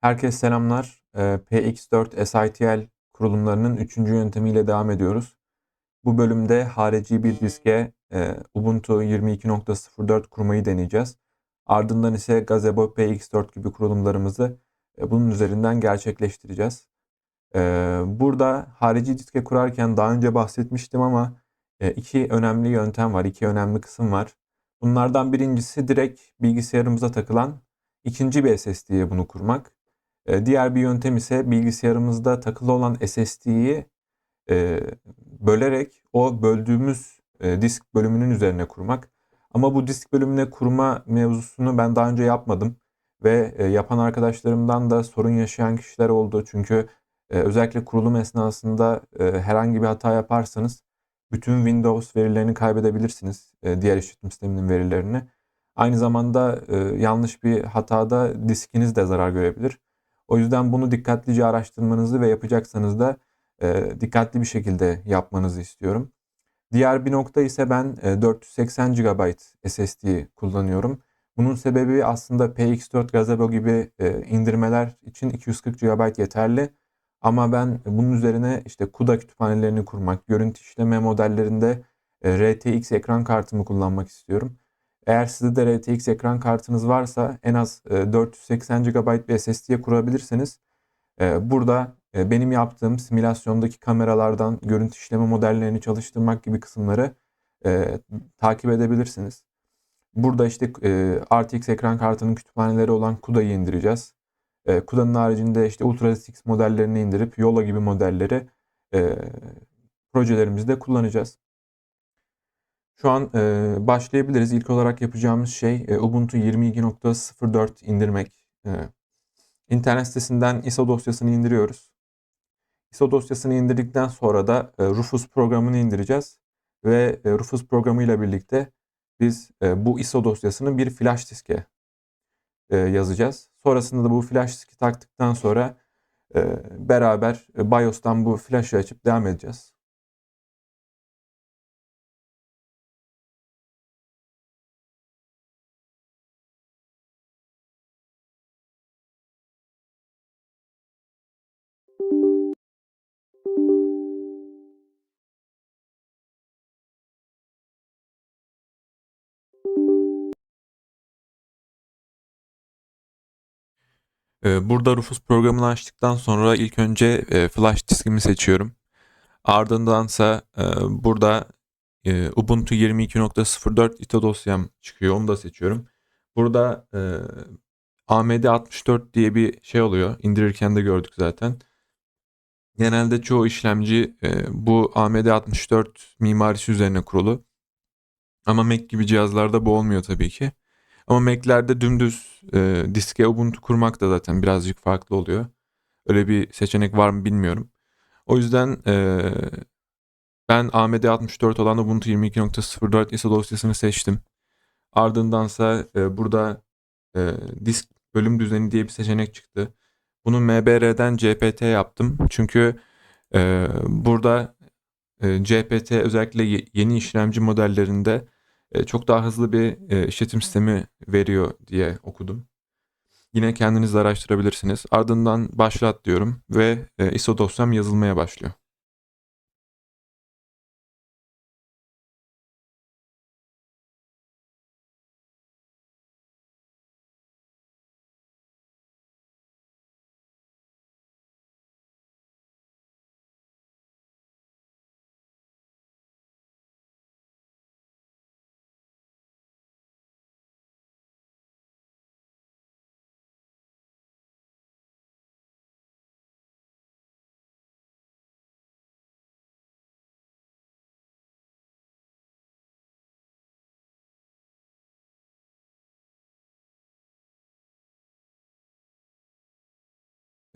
Herkese selamlar. Ee, PX4 SITL kurulumlarının üçüncü yöntemiyle devam ediyoruz. Bu bölümde harici bir diske e, Ubuntu 22.04 kurmayı deneyeceğiz. Ardından ise Gazebo PX4 gibi kurulumlarımızı e, bunun üzerinden gerçekleştireceğiz. E, burada harici diske kurarken daha önce bahsetmiştim ama iki önemli yöntem var, iki önemli kısım var. Bunlardan birincisi direkt bilgisayarımıza takılan ikinci bir SSD'ye bunu kurmak. E, diğer bir yöntem ise bilgisayarımızda takılı olan SSD'yi e, bölerek o böldüğümüz e, disk bölümünün üzerine kurmak. Ama bu disk bölümüne kurma mevzusunu ben daha önce yapmadım ve yapan arkadaşlarımdan da sorun yaşayan kişiler oldu. Çünkü özellikle kurulum esnasında herhangi bir hata yaparsanız bütün Windows verilerini kaybedebilirsiniz. Diğer işletim sisteminin verilerini. Aynı zamanda yanlış bir hatada diskiniz de zarar görebilir. O yüzden bunu dikkatlice araştırmanızı ve yapacaksanız da e, dikkatli bir şekilde yapmanızı istiyorum. Diğer bir nokta ise ben e, 480 GB SSD kullanıyorum. Bunun sebebi aslında PX4 Gazebo gibi e, indirmeler için 240 GB yeterli. Ama ben bunun üzerine işte CUDA kütüphanelerini kurmak, görüntü işleme modellerinde e, RTX ekran kartımı kullanmak istiyorum. Eğer sizde de RTX ekran kartınız varsa en az 480 GB bir SSD'ye kurabilirseniz e, burada e, benim yaptığım simülasyondaki kameralardan görüntü işleme modellerini çalıştırmak gibi kısımları e, takip edebilirsiniz. Burada işte RTX ekran kartının kütüphaneleri olan CUDA'yı indireceğiz. CUDA'nın haricinde işte UltraSX modellerini indirip Yola gibi modelleri projelerimizde kullanacağız. Şu an e, başlayabiliriz. İlk olarak yapacağımız şey e, Ubuntu 22.04 indirmek. E, internet sitesinden ISO dosyasını indiriyoruz. ISO dosyasını indirdikten sonra da e, Rufus programını indireceğiz. Ve e, Rufus programıyla birlikte biz e, bu ISO dosyasını bir flash diske e, yazacağız. Sonrasında da bu flash diski taktıktan sonra e, beraber e, BIOS'tan bu flash'ı açıp devam edeceğiz. Burada Rufus programını açtıktan sonra ilk önce e, flash diskimi seçiyorum. Ardındansa e, burada e, Ubuntu 22.04 ISO dosyam çıkıyor. Onu da seçiyorum. Burada AMD 64 diye bir şey oluyor. İndirirken de gördük zaten. Genelde çoğu işlemci bu AMD 64 mimarisi üzerine kurulu. Ama Mac gibi cihazlarda bu olmuyor tabii ki. Ama Mac'lerde dümdüz e, diske Ubuntu kurmak da zaten birazcık farklı oluyor. Öyle bir seçenek var mı bilmiyorum. O yüzden e, ben AMD 64 olan Ubuntu 22.04 ISO dosyasını seçtim. Ardındansa e, burada e, disk bölüm düzeni diye bir seçenek çıktı. Bunu MBR'den CPT yaptım. Çünkü e, burada e, CPT özellikle yeni işlemci modellerinde çok daha hızlı bir e, işletim sistemi veriyor diye okudum. Yine kendiniz araştırabilirsiniz. Ardından başlat diyorum ve e, ISO dosyam yazılmaya başlıyor.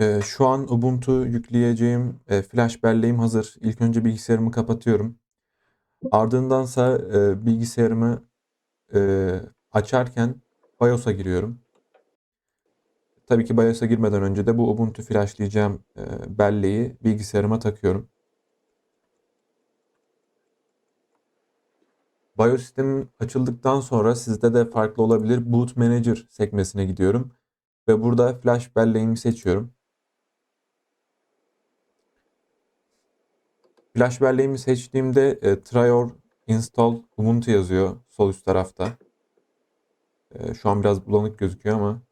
Ee, şu an Ubuntu yükleyeceğim e, flash belleğim hazır. İlk önce bilgisayarımı kapatıyorum. Ardındansa e, bilgisayarımı e, açarken BIOS'a giriyorum. Tabii ki BIOS'a girmeden önce de bu Ubuntu flashlayacağım e, belleği bilgisayarıma takıyorum. BIOS sistemim açıldıktan sonra sizde de farklı olabilir. Boot Manager sekmesine gidiyorum. Ve burada flash belleğimi seçiyorum. Flash belleğimi seçtiğimde e, Trior install Ubuntu yazıyor sol üst tarafta. E, şu an biraz bulanık gözüküyor ama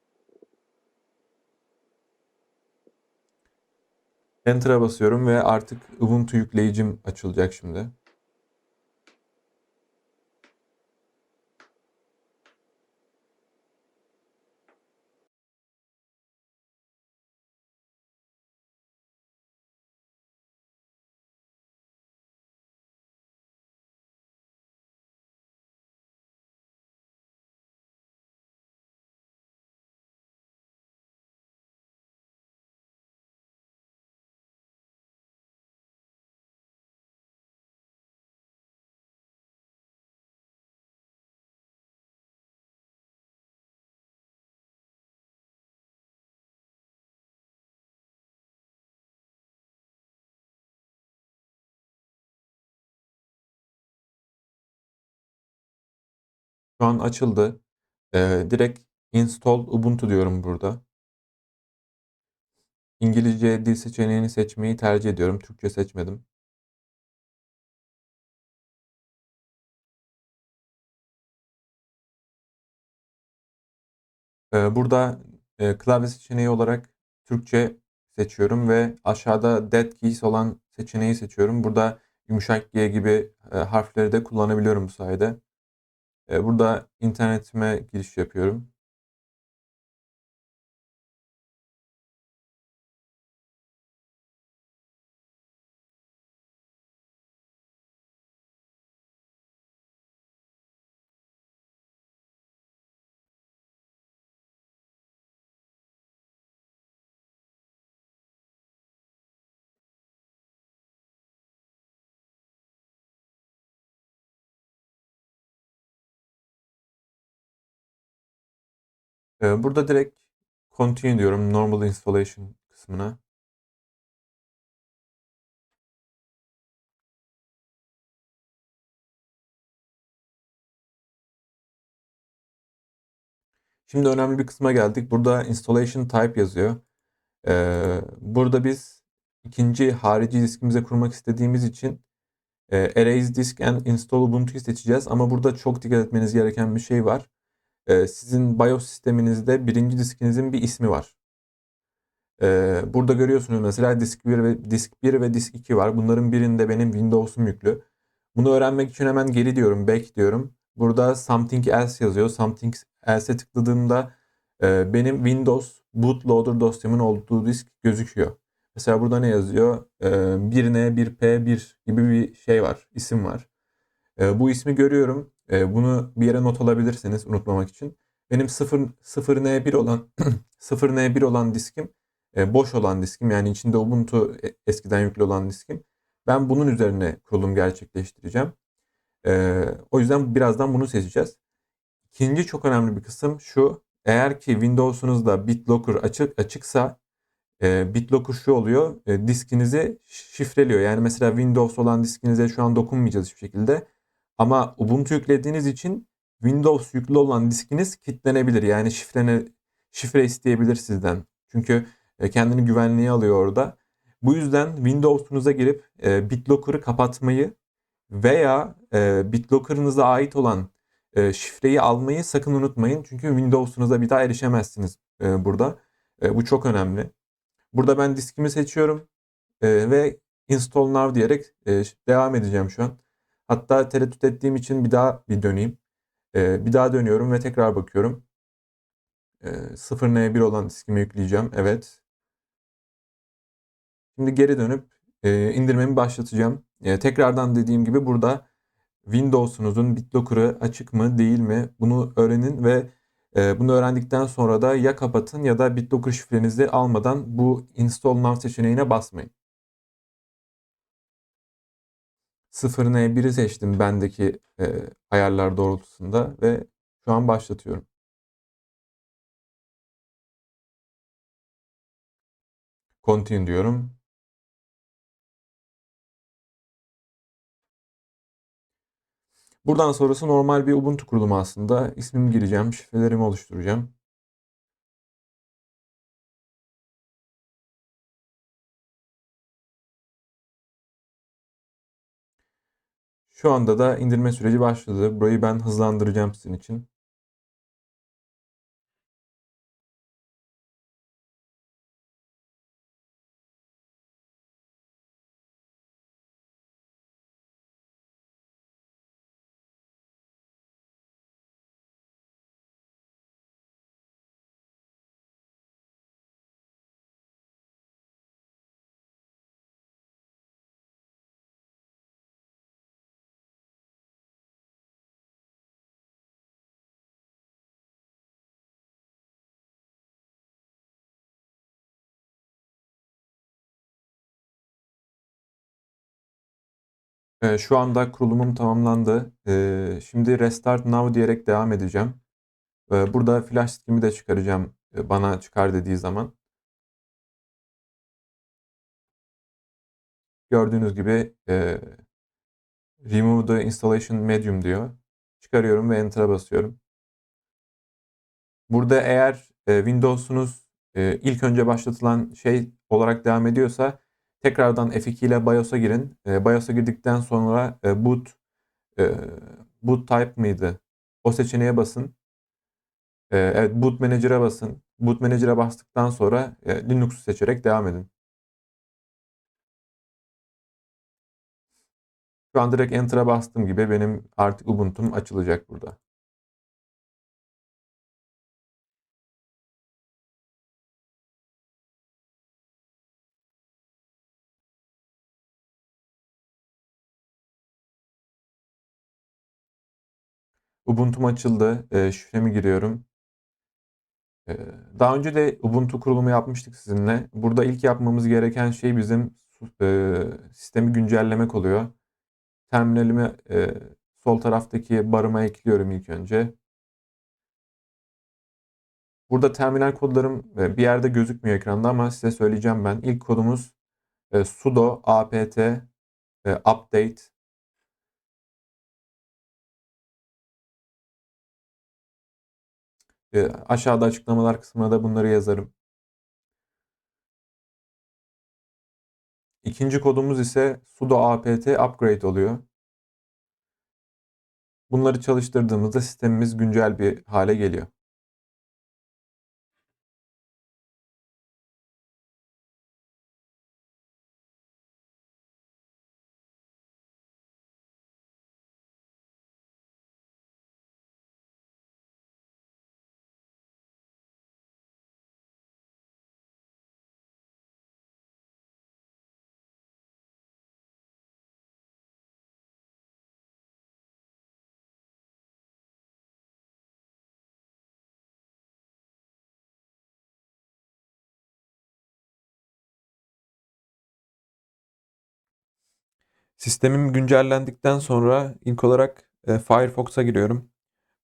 Enter'a basıyorum ve artık Ubuntu yükleyicim açılacak şimdi. Şu an açıldı. E, direkt install Ubuntu diyorum burada. İngilizce dil seçeneğini seçmeyi tercih ediyorum. Türkçe seçmedim. Burada e, klavye seçeneği olarak Türkçe seçiyorum ve aşağıda dead keys olan seçeneği seçiyorum. Burada yumuşak G gibi e, harfleri de kullanabiliyorum bu sayede. E, burada internetime giriş yapıyorum. Burada direkt continue diyorum normal installation kısmına. Şimdi önemli bir kısma geldik. Burada installation type yazıyor. Ee, burada biz ikinci harici diskimize kurmak istediğimiz için e, Erase Disk and Install Ubuntu'yu seçeceğiz. Ama burada çok dikkat etmeniz gereken bir şey var. Ee, sizin BIOS sisteminizde birinci diskinizin bir ismi var. Ee, burada görüyorsunuz mesela disk 1 ve disk 1 ve disk 2 var. Bunların birinde benim Windows'um yüklü. Bunu öğrenmek için hemen geri diyorum, back diyorum. Burada something else yazıyor. Something else'e tıkladığımda e, benim Windows bootloader dosyamın olduğu disk gözüküyor. Mesela burada ne yazıyor? E, 1N, 1P, 1 gibi bir şey var, isim var. E, bu ismi görüyorum. E, bunu bir yere not alabilirsiniz unutmamak için. Benim 0, 0N1 olan 0N1 olan diskim e, boş olan diskim yani içinde Ubuntu e, eskiden yüklü olan diskim. Ben bunun üzerine kurulum gerçekleştireceğim. E, o yüzden birazdan bunu seçeceğiz. İkinci çok önemli bir kısım şu. Eğer ki Windows'unuzda BitLocker açık açıksa e, BitLocker şu oluyor. E, diskinizi şifreliyor. Yani mesela Windows olan diskinize şu an dokunmayacağız hiçbir şekilde. Ama Ubuntu yüklediğiniz için Windows yüklü olan diskiniz kilitlenebilir. Yani şifrene, şifre isteyebilir sizden. Çünkü e, kendini güvenliğe alıyor orada. Bu yüzden Windows'unuza girip e, BitLocker'ı kapatmayı veya e, BitLocker'ınıza ait olan e, şifreyi almayı sakın unutmayın. Çünkü Windows'unuza bir daha erişemezsiniz e, burada. E, bu çok önemli. Burada ben diskimi seçiyorum e, ve Install Now diyerek e, devam edeceğim şu an. Hatta tereddüt ettiğim için bir daha bir döneyim. E, bir daha dönüyorum ve tekrar bakıyorum. E, 0N1 olan diskimi yükleyeceğim. Evet. Şimdi geri dönüp e, indirmemi başlatacağım. E, tekrardan dediğim gibi burada Windows'unuzun BitLocker'ı açık mı değil mi bunu öğrenin ve e, bunu öğrendikten sonra da ya kapatın ya da BitLocker şifrenizi almadan bu Install Now seçeneğine basmayın. 0N1'i seçtim bendeki e, ayarlar doğrultusunda ve şu an başlatıyorum. Continue diyorum. Buradan sonrası normal bir Ubuntu kurulumu aslında. İsmimi gireceğim, şifrelerimi oluşturacağım. Şu anda da indirme süreci başladı. Burayı ben hızlandıracağım sizin için. Ee, Şu anda kurulumum tamamlandı. Ee, Şimdi Restart Now diyerek devam edeceğim. Ee, Burada flash diskimi de çıkaracağım e, bana çıkar dediği zaman. Gördüğünüz gibi e, Remove the Installation Medium diyor. Çıkarıyorum ve Enter'a basıyorum. Burada eğer e, Windows'unuz e, ilk önce başlatılan şey olarak devam ediyorsa tekrardan F2 ile BIOS'a girin. E, BIOS'a girdikten sonra e, boot e, boot type mıydı? O seçeneğe basın. E, evet boot manager'a basın. Boot manager'a bastıktan sonra e, Linux'u seçerek devam edin. Şu an direkt Enter'a bastığım gibi benim artık Ubuntu'm açılacak burada. Ubuntu'm açıldı. E, şifremi giriyorum. E, daha önce de Ubuntu kurulumu yapmıştık sizinle. Burada ilk yapmamız gereken şey bizim e, sistemi güncellemek oluyor. Terminalimi e, sol taraftaki barıma ekliyorum ilk önce. Burada terminal kodlarım e, bir yerde gözükmüyor ekranda ama size söyleyeceğim ben. İlk kodumuz e, sudo apt e, update E, aşağıda açıklamalar kısmına da bunları yazarım. İkinci kodumuz ise sudo apt upgrade oluyor. Bunları çalıştırdığımızda sistemimiz güncel bir hale geliyor. Sistemim güncellendikten sonra ilk olarak e, Firefox'a giriyorum.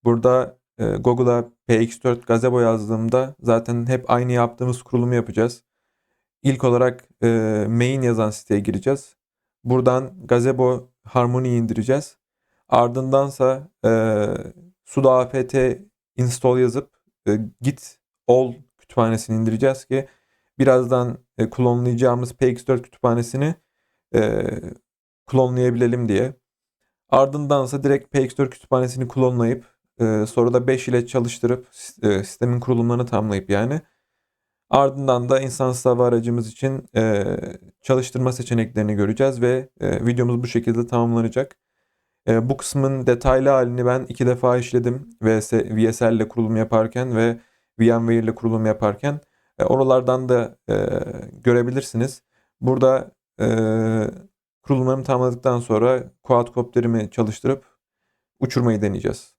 Burada e, Google'a PX4 Gazebo yazdığımda zaten hep aynı yaptığımız kurulumu yapacağız. İlk olarak e, main yazan siteye gireceğiz. Buradan Gazebo Harmony'yi indireceğiz. Ardındansa e, sudo apt install yazıp e, git all kütüphanesini indireceğiz ki birazdan e, klonlayacağımız PX4 kütüphanesini e, klonlayabilelim diye. Ardındansa direkt PX4 kütüphanesini klonlayıp e, sonra da 5 ile çalıştırıp e, sistemin kurulumlarını tamamlayıp yani ardından da insan hava aracımız için e, çalıştırma seçeneklerini göreceğiz ve e, videomuz bu şekilde tamamlanacak. E, bu kısmın detaylı halini ben iki defa işledim VS, VSL ile kurulum yaparken ve VMware ile kurulum yaparken e, oralardan da e, görebilirsiniz. Burada e, kurulumlarımı tamamladıktan sonra quadcopterimi çalıştırıp uçurmayı deneyeceğiz.